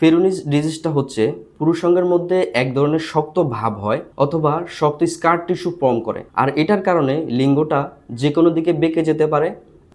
ফেরুনিস ডিজিজটা হচ্ছে পুরুষাঙ্গের মধ্যে এক ধরনের শক্ত ভাব হয় অথবা শক্ত স্কার টিস্যু ফর্ম করে। আর এটার কারণে লিঙ্গটা যে কোনো দিকে বেঁকে যেতে পারে।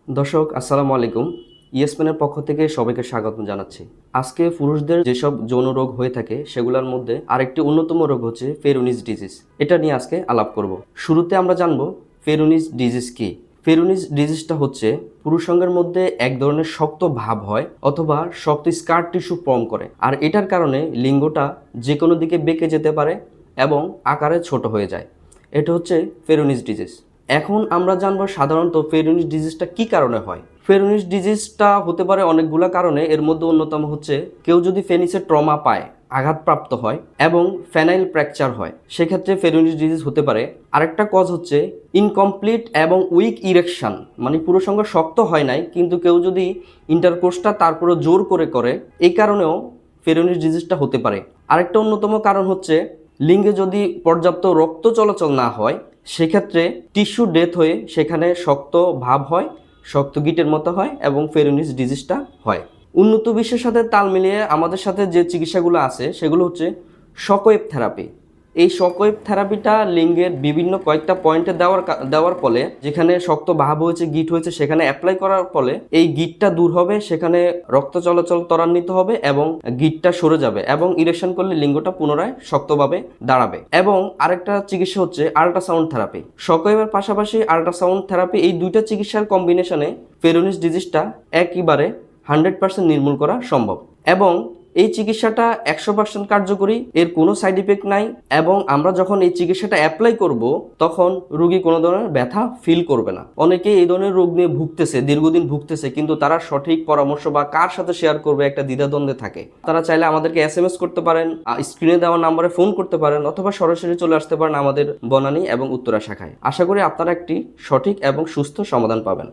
দর্শক, আসসালামু আলাইকুম। ইয়েসম্যানের পক্ষ থেকে সবাইকে স্বাগত জানাচ্ছি। আজকে পুরুষদের যেসব যৌন রোগ হয়ে থাকে, সেগুলোর মধ্যে আরেকটি অন্যতম রোগ হচ্ছে ফেরুনিস ডিজিজ। এটা নিয়ে আজকে আলাপ করব। শুরুতে আমরা জানব ফেরুনিস ডিজিজ কি। ফেরুনিস ডিজিজটা হচ্ছে পুরুষাঙ্গের মধ্যে এক ধরনের শক্ত ভাব হয় অথবা শক্ত স্কার টিস্যু ফর্ম করে। আর এটার কারণে লিঙ্গটা যে কোনো দিকে বেঁকে যেতে পারে এবং আকারে ছোট হয়ে যায়। এটা হচ্ছে ফেরুনিস ডিজিজ। এখন আমরা জানব সাধারণত ফেরুনিস ডিজিজটা কি কারণে হয়? ফেরুনিস ডিজিজটা হতে পারে অনেকগুলো কারণে, এর মধ্যে অন্যতম হচ্ছে কেউ যদি ফেনিসের ট্রমা পায় আঘাতপ্রাপ্ত হয় এবং ফ্যানাইল ফ্র্যাকচার হয়। সেক্ষেত্রে ফেরুনিস ডিজিজ হতে পারে। আরেকটা কজ হচ্ছে ইনকমপ্লিট এবং উইক ইরেকশন। মানে পুরুষঙ্গ শক্ত হয় নাই, কিন্তু কেউ যদি ইন্টারকোর্সটা তারপরে জোর করে করে, এই কারণেও ফেরুনিস ডিজিজটা হতে পারে। আরেকটা অন্যতম কারণ হচ্ছে, লিঙ্গে যদি পর্যাপ্ত রক্ত চলাচল না হয়, সেক্ষেত্রে টিস্যু ডেথ হয়ে সেখানে শক্ত ভাব হয়, শক্ত গিটের মতো হয় এবং ফেরোনিস ডিজিজটা হয়। উন্নত বিশ্বের সাথে তাল মিলিয়ে আমাদের সাথে যে চিকিৎসাগুলো আছে, সেগুলো হচ্ছে শকওয়েভ থেরাপি। এই শকওয়েভ থেরাপিটা লিঙ্গের বিভিন্ন কয়েকটা পয়েন্টে দেওয়ার দেওয়ার ফলে, যেখানে শক্ত ভাব হয়েছে, গিট হয়েছে, সেখানে অ্যাপ্লাই করার ফলে এই গিটটা দূর হবে, সেখানে রক্ত চলাচল ত্বরান্বিত হবে এবং গিটটা সরে যাবে এবং ইরেকশন করলে লিঙ্গটা পুনরায় শক্তভাবে দাঁড়াবে। এবং আরেকটা চিকিৎসা হচ্ছে আল্ট্রাসাউন্ড থেরাপি শকওয়েভের পাশাপাশি আল্ট্রাসাউন্ড থেরাপি এই দুইটা চিকিৎসার কম্বিনেশনে ফেরোনিস ডিজিজটা একইবারে হান্ড্রেড পার্সেন্ট নির্মূল করা সম্ভব। এবং এই চিকিৎসাটা একশো পার্সেন্ট কার্যকরী, এর কোনো সাইড ইফেক্ট নাই এবং আমরা যখন এই চিকিৎসাটা অ্যাপ্লাই করব, তখন রুগী কোনো ধরনের ব্যথা ফিল করবে না। অনেকে এই ধরনের রোগ নিয়ে ভুগতেছে, দীর্ঘদিন ভুগতেছে, কিন্তু তারা সঠিক পরামর্শ বা কার সাথে শেয়ার করবে একটা দ্বিধাদ্বন্দ্বে থাকে। তারা চাইলে আমাদেরকে এস এম এস করতে পারেন স্ক্রিনে দেওয়া নাম্বারে ফোন করতে পারেন, অথবা সরাসরি চলে আসতে পারেন আমাদের বনানী এবং উত্তরা শাখায়। আশা করি আপনারা একটি সঠিক এবং সুস্থ সমাধান পাবেন।